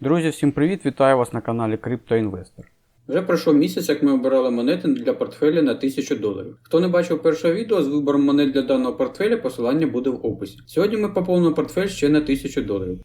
Друзі, всім привіт! Вітаю вас на каналі CryptoInvestor. Вже пройшов місяць, як ми обирали монети для портфеля на 1000 доларів. Хто не бачив першого відео з вибором монет для даного портфеля, посилання буде в описі. Сьогодні ми поповнимо портфель ще на 1000 доларів.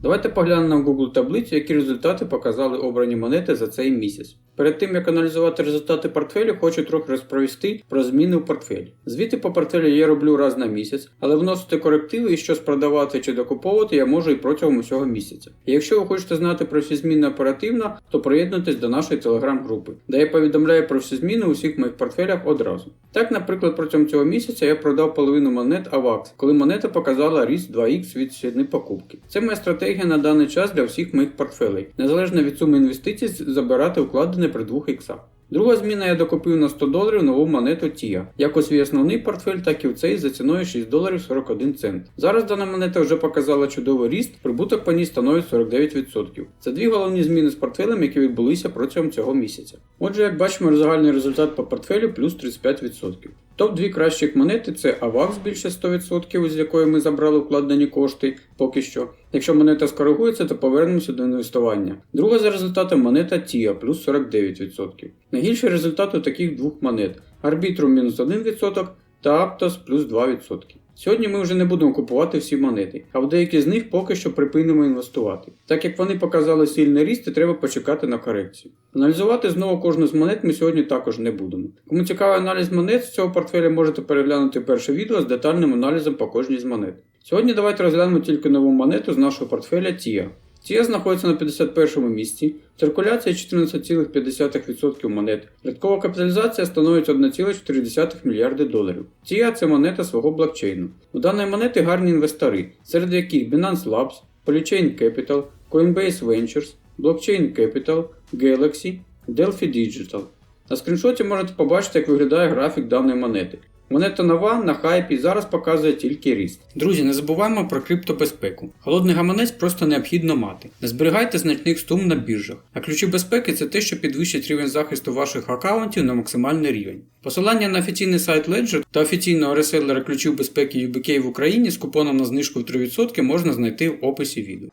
Давайте поглянемо на Google таблицю, які результати показали обрані монети за цей місяць. Перед тим як аналізувати результати портфелю, хочу трохи розповісти про зміни в портфелі. Звіти по портфелю я роблю раз на місяць, але вносити корективи і щось продавати чи докуповувати я можу і протягом усього місяця. І якщо ви хочете знати про всі зміни оперативно, то приєднуйтесь до нашої телеграм-групи, де я повідомляю про всі зміни у всіх моїх портфелях одразу. Так, наприклад, протягом цього місяця я продав половину монет AVAX, коли монета показала ріст 2х від ціни покупки. Це моя стратегія на даний час для всіх моїх портфелей, незалежно від суми інвестицій, забирати вкладене при 2 іксах. Друга зміна я докупив на 100 доларів нову монету TIA, як у свій основний портфель, так і в цей за ціною 6 доларів 41 цент. Зараз дана монета вже показала чудовий ріст, прибуток по ній становить 49%. Це дві головні зміни з портфелем, які відбулися протягом цього місяця. Отже, як бачимо, загальний результат по портфелю плюс 35%. Топ-2 кращих монети це AVAX більше 100%, з якої ми забрали вкладені кошти поки що. Якщо монета скоригується, то повернемося до інвестування. Друга за результатом монета TIA плюс 49%. Найгірший результат у таких двох монет Arbitrum мінус 1% та Aptos плюс 2%. Сьогодні ми вже не будемо купувати всі монети, а в деякі з них поки що припинимо інвестувати. Так як вони показали сильний ріст, і треба почекати на корекцію. Аналізувати знову кожну з монет ми сьогодні також не будемо. Кому цікавий аналіз монет з цього портфеля можете переглянути перше відео з детальним аналізом по кожній з монет. Сьогодні давайте розглянемо тільки нову монету з нашого портфеля TIA. TIA знаходиться на 51 місці, циркуляція 14,5% монет, рядкова капіталізація становить 1,4 мільярди доларів. TIA – це монета свого блокчейну. У даної монети гарні інвестори, серед яких Binance Labs, Polychain Capital, Coinbase Ventures, Blockchain Capital, Galaxy, Delphi Digital. На скріншоті можете побачити, як виглядає графік даної монети. Монета нова на хайпі зараз показує тільки ріст. Друзі, не забуваємо про криптобезпеку. Холодний гаманець просто необхідно мати. Не зберігайте значних сум на біржах. А ключі безпеки це те, що підвищить рівень захисту ваших аккаунтів на максимальний рівень. Посилання на офіційний сайт Ledger та офіційного реселера ключів безпеки UBK в Україні з купоном на знижку в 3% можна знайти в описі відео.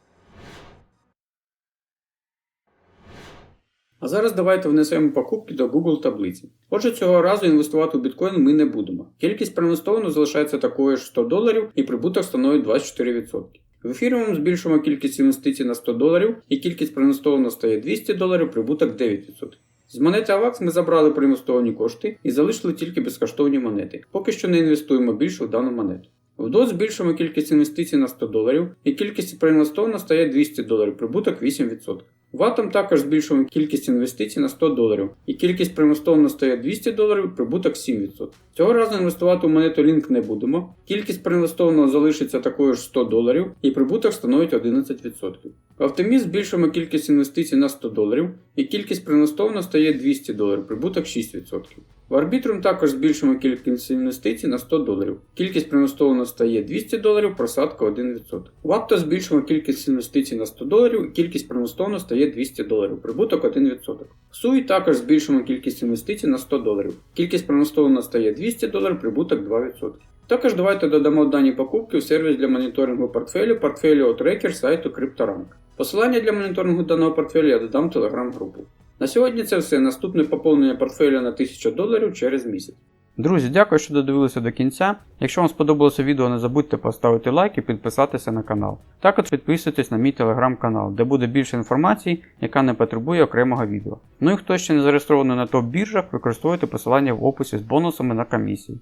А зараз давайте внесемо покупки до Google таблиці. Отже, цього разу інвестувати у біткоін ми не будемо. Кількість проінвестовано залишається такою ж 100 доларів і прибуток становить 24%. В ефіріумом збільшуємо кількість інвестицій на 100 доларів і кількість проінвестовано стає 200 доларів, прибуток 9%. З монети AVAX ми забрали проінвестовані кошти і залишили тільки безкоштовні монети. Поки що не інвестуємо більше в дану монету. В DOT збільшуємо кількість інвестицій на 100 доларів і кількість проінвестовано стає 200 доларів, прибуток 8%. В також збільшуємо кількість інвестицій на 100 доларів, і кількість примостовно стає 200 доларів, прибуток 7%. Цього разу інвестувати у монету Link не будемо. Кількість проінвестованого залишиться такою ж 100 доларів, і прибуток становить 11%. В Optimism збільшуємо кількість інвестицій на 100 доларів, і кількість проінвестовано стає 200 доларів, прибуток 6%. В Arbitrum також збільшуємо кількість інвестицій на 100 доларів. Кількість проінвестовано стає 200 доларів, просадка 1%. В Aptos збільшуємо кількість інвестицій на 100 доларів і кількість проінвестовано стає 200 доларів, прибуток 1%. В SUI також збільшуємо кількість інвестицій на 100 доларів. Кількість проінвестовано стає 200 доларів, прибуток 2%. Також давайте додамо дані покупки в сервіс для моніторингу портфелю портфеліо трекер сайту CryptoRank. Посилання для моніторингу даного портфеля я додам в телеграм-групу. На сьогодні це все. Наступне поповнення портфеля на 1000 доларів через місяць. Друзі, дякую, що додивилися до кінця. Якщо вам сподобалося відео, не забудьте поставити лайк і підписатися на канал. Також підписуйтесь на мій телеграм-канал, де буде більше інформації, яка не потребує окремого відео. Ну і хто ще не зареєстрований на топ-біржах, використовуйте посилання в описі з бонусами на комісії.